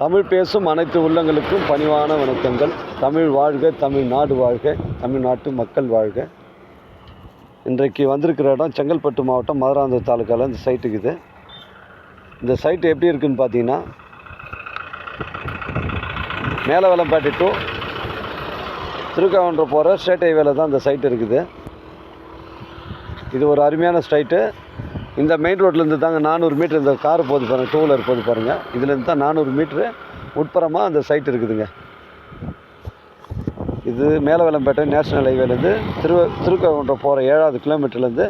தமிழ் பேசும் அனைத்து உள்ளங்களுக்கும் பணிவான வணக்கங்கள். தமிழ் வாழ்க தமிழ்நாடு வாழ்க தமிழ்நாட்டு மக்கள் வாழ்க. இன்றைக்கு வந்திருக்கிற இடம் செங்கல்பட்டு மாவட்டம் மதுராந்தூர் தாலுக்காவில் இந்த சைட்டுக்கு இது. இந்த சைட்டு எப்படி இருக்குன்னு பார்த்தீங்கன்னா மேலே மேலவலம்பேட்டை டு திருக்காவன்ற போகிற ஸ்டேட் ஹைவேல தான் இந்த சைட் இருக்குது. இது ஒரு அருமையான ஸ்ட்ரைட்டு இந்த மெயின் ரோட்லேருந்து தாங்க நானூறு மீட்ரு இந்த கார் போகுது பாருங்கள் டூ வீலர் போது பாருங்கள் இதுலேருந்து தான் நானூறு மீட்ரு உட்புறமாக அந்த சைட் இருக்குதுங்க. இது மேலவலம்பேட்டை நேஷனல் ஹைவேலேருந்து திரு திருக்கவுன்றம் போகிற ஏழாவது கிலோமீட்டர்லேருந்து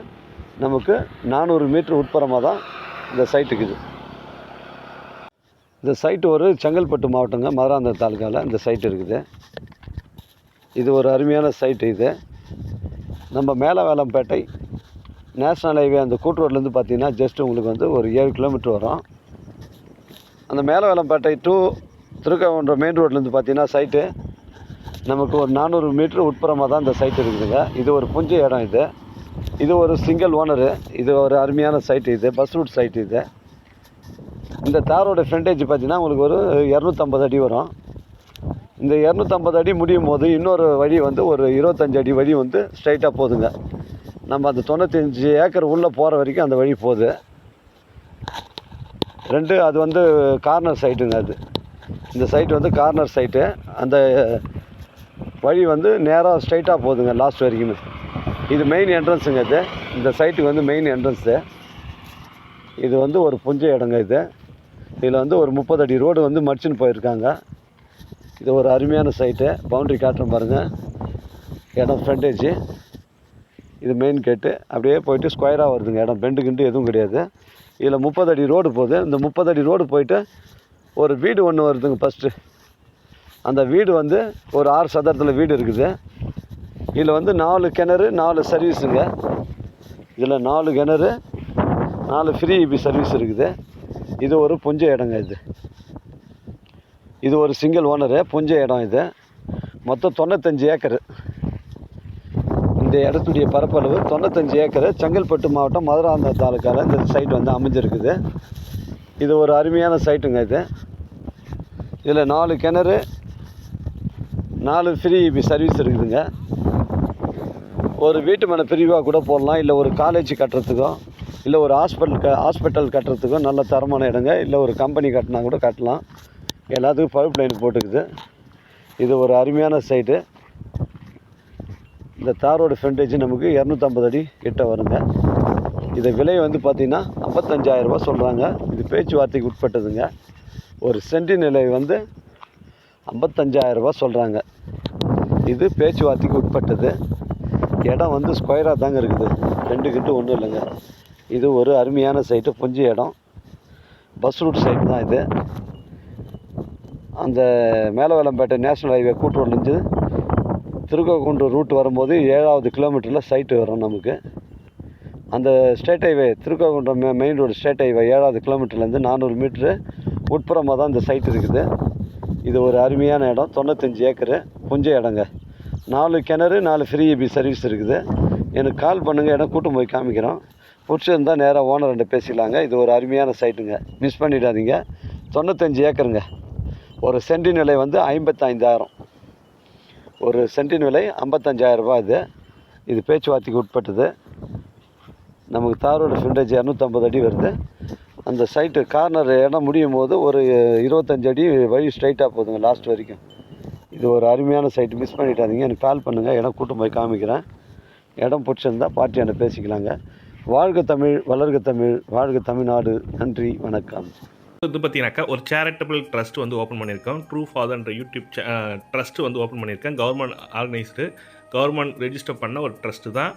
நமக்கு நானூறு மீட்ரு உட்புறமாக தான் இந்த சைட் இருக்குது. இந்த சைட்டு ஒரு செங்கல்பட்டு மாவட்டங்க மதுராந்தகம் தாலுக்காவில் இந்த சைட் இருக்குது. இது ஒரு அருமையான சைட்டு இது. நம்ம மேலவேலம்பேட்டை நேஷ்னல் ஹைவே அந்த கூட்டு ரோட்லேருந்து பார்த்தீங்கன்னா ஜஸ்ட் உங்களுக்கு வந்து ஒரு ஏழு கிலோமீட்டர் வரும். அந்த மேலவேலம்பேட்டை டு திருக்கவன்ற மெயின் ரோட்லேருந்து பார்த்தீங்கன்னா சைட்டு நமக்கு ஒரு நானூறு மீட்ரு உட்புறமாக தான் இந்த சைட் இருக்குதுங்க. இது ஒரு புஞ்ச இடம் இது. இது ஒரு சிங்கிள் ஓனரு இது ஒரு அருமையான சைட்டு இது. பஸ் ரூட் சைட்டு இது. இந்த தாரோட ஃப்ரண்டேஜ் பார்த்தீங்கன்னா உங்களுக்கு ஒரு இரநூத்தம்பது அடி வரும். இந்த இரநூத்தம்பது அடி முடியும் போது இன்னொரு வழி வந்து ஒரு இருபத்தஞ்சு அடி வழி வந்து ஸ்ட்ரைட்டாக போகுதுங்க நம்ம அந்த தொண்ணூத்தஞ்சு ஏக்கர் உள்ளே போகிற வரைக்கும் அந்த வழி போகுது. ரெண்டு அது வந்து கார்னர் சைட்டுங்க அது. இந்த சைட்டு வந்து கார்னர் சைட்டு அந்த வழி வந்து நேராக ஸ்ட்ரைட்டாக போகுதுங்க லாஸ்ட் வரைக்குமே. இது மெயின் என்ட்ரன்ஸுங்க இது. இந்த சைட்டுக்கு வந்து மெயின் என்ட்ரன்ஸு இது வந்து ஒரு புஞ்ச இடங்க இது. இதில் வந்து ஒரு முப்பது அடி ரோடு வந்து மடிச்சுன்னு போயிருக்காங்க. இது ஒரு அருமையான சைட்டு பவுண்ட்ரி காட்டுறோம் பாருங்கள் இடம் ஃப்ரண்டேஜு இது மெயின் கேட்டு அப்படியே போயிட்டு ஸ்கொயராக வருதுங்க. இடம் பெண்டு கிண்டு எதுவும் கிடையாது. இதில் முப்பது அடி ரோடு போகுது. இந்த முப்பது அடி ரோடு போயிட்டு ஒரு வீடு ஒன்று வருதுங்க ஃபஸ்ட்டு அந்த வீடு வந்து ஒரு ஆறு சதுரத்தில் வீடு இருக்குது. இதில் வந்து நாலு கிணறு நாலு சர்வீஸுங்க இதில் நாலு கிணறு நாலு ஃப்ரீ இபி சர்வீஸ் இருக்குது. இது ஒரு புஞ்ச இடங்க இது. இது ஒரு சிங்கிள் ஓனரு புஞ்ச இடம் இது. மொத்தம் தொண்ணூத்தஞ்சு ஏக்கரு. இந்த இடத்துடைய பரப்பளவு தொண்ணூத்தஞ்சு ஏக்கர் செங்கல்பட்டு மாவட்டம் மதுராந்த தாலுக்காவில் இந்த சைட் வந்து அமைஞ்சிருக்குது. இது ஒரு அருமையான சைட்டுங்க இது. இதில் நாலு கிணறு நாலு ஃப்ரீ இபி சர்வீஸ் இருக்குதுங்க. ஒரு வீட்டு மனை பிரிவாக கூட போடலாம் இல்லை ஒரு காலேஜ் கட்டுறதுக்கோ இல்லை ஒரு ஹாஸ்பிட்டல் க ஹாஸ்பிட்டல் கட்டுறதுக்கோ நல்ல தரமான இடங்க இல்லை ஒரு கம்பெனி கட்டினா கூட கட்டலாம். எல்லாத்துக்கும் பைப் லைன் போட்டுக்குது. இது ஒரு அருமையான சைட்டு. இந்த தாரோட ஃப்ரண்டேஜ் நமக்கு இரநூத்தம்பது அடி கிட்ட வருங்க. இது விலை வந்து பார்த்திங்கன்னா ஐம்பத்தஞ்சாயிரரூபா சொல்கிறாங்க இது பேச்சுவார்த்தைக்கு உட்பட்டதுங்க. ஒரு சென்டி நிலை வந்து ஐம்பத்தஞ்சாயிரரூபா சொல்கிறாங்க இது பேச்சுவார்த்தைக்கு உட்பட்டது. இடம் வந்து ஸ்கொயராக தாங்க இருக்குது. ரெண்டு கிட்ட ஒன்றும் இல்லைங்க. இது ஒரு அருமையான சைட்டு புஞ்சி இடம். பஸ் ரூட் சைட் தான் இது. அந்த மேலவேலம்பேட்டை நேஷனல் ஹைவே கூட்டுரோட்லேருந்து திருக்கோகுன்றம் ரூட் வரும்போது ஏழாவது கிலோமீட்டரில் சைட்டு வரும் நமக்கு. அந்த ஸ்டேட் ஹைவே திருக்கோகுன்றம் மெ மெயின் ரோடு ஸ்டேட் ஹைவே ஏழாவது கிலோமீட்டர்லேருந்து நானூறு மீட்ரு உட்புறமாக தான் இந்த சைட் இருக்குது. இது ஒரு அருமையான இடம் தொண்ணூத்தஞ்சு ஏக்கரு புஞ்ச இடங்க. நாலு கிணறு நாலு ஃப்ரீ இபி சர்வீஸ் இருக்குது. எனக்கு கால் பண்ணுங்கள் இடம் கூட்டம் போய் காமிக்கிறோம். பிடிச்சிருந்தால் நேராக ஓனர்கிட்ட பேசிக்கலாங்க. இது ஒரு அருமையான சைட்டுங்க மிஸ் பண்ணிடாதீங்க. தொண்ணூத்தஞ்சு ஏக்கருங்க. ஒரு சென்டி நிலை வந்து ஐம்பத்தைந்தாயிரம். ஒரு சென்டின் விலை ஐம்பத்தஞ்சாயிரம் ரூபாய் இது இது பேச்சுவார்த்தைக்கு உட்பட்டது. நமக்கு தாரோட ஃபிண்டேஜ் இரநூத்தம்பது அடி வருது. அந்த சைட்டு கார்னர் இடம் முடியும் போது ஒரு இருபத்தஞ்சு அடி வழி ஸ்ட்ரைட்டாக போதுங்க லாஸ்ட் வரைக்கும். இது ஒரு அருமையான சைட்டு மிஸ் பண்ணிட்டாதீங்க எனக்கு கால் பண்ணுங்கள் இடம் கூட்டம் போய் காமிக்கிறேன். இடம் பிடிச்சிருந்தா பார்ட்டி என்ன பேசிக்கலாங்க. வாழ்க தமிழ் வளர்க தமிழ் வாழ்க தமிழ்நாடு. நன்றி வணக்கம். இது பார்த்தீங்கன்னாக்கா ஒரு சேரிட்டபிள் ட்ரஸ்ட் வந்து ஓப்பன் பண்ணியிருக்கோம். ட்ரூ ஃபாதர்ன்ற யூடியூப் ட்ரஸ்ட் வந்து ஓப்பன் பண்ணியிருக்கேன். கவர்மெண்ட் ஆர்கனைஸ்டு கவர்மெண்ட் ரெஜிஸ்டர் பண்ண ஒரு ட்ரஸ்ட்டு தான்.